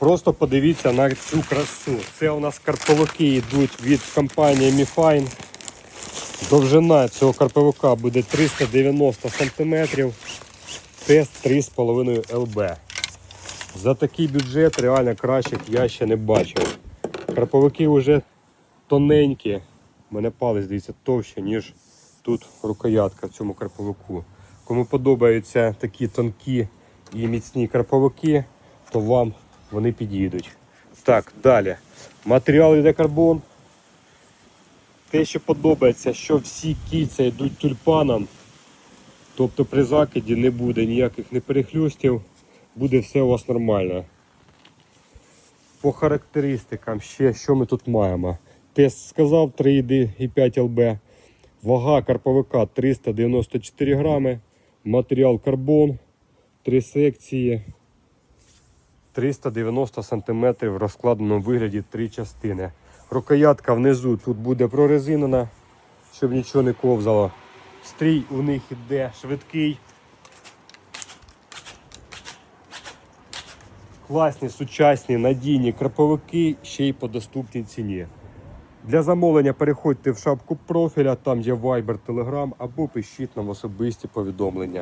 Просто подивіться на цю красу. Це у нас карповики йдуть від компанії Mifine. Довжина цього карповика буде 390 см, тест 3,5 ЛБ. За такий бюджет реально кращих я ще не бачив. Карповики вже тоненькі. У мене палець дивіться товще, ніж тут рукоятка в цьому карповику. Кому подобаються такі тонкі і міцні карповики, то вам вони підійдуть. Так, далі. Матеріал йде карбон. Те, що подобається, що всі кільця йдуть тюльпаном. Тобто при закиді не буде ніяких не перехлюстів, буде все у вас нормально. По характеристикам ще що ми тут маємо. Тест сказав 3,5 ЛБ. Вага карповика 394 грами. Матеріал карбон. Три секції. 390 см в розкладеному вигляді три частини. Рукоятка внизу тут буде прорезинена, щоб нічого не ковзало. Стрій у них іде швидкий. Класні, сучасні, надійні краповики ще й по доступній ціні. Для замовлення переходьте в шапку профіля, там є Viber, Telegram або пишіть нам особисті повідомлення.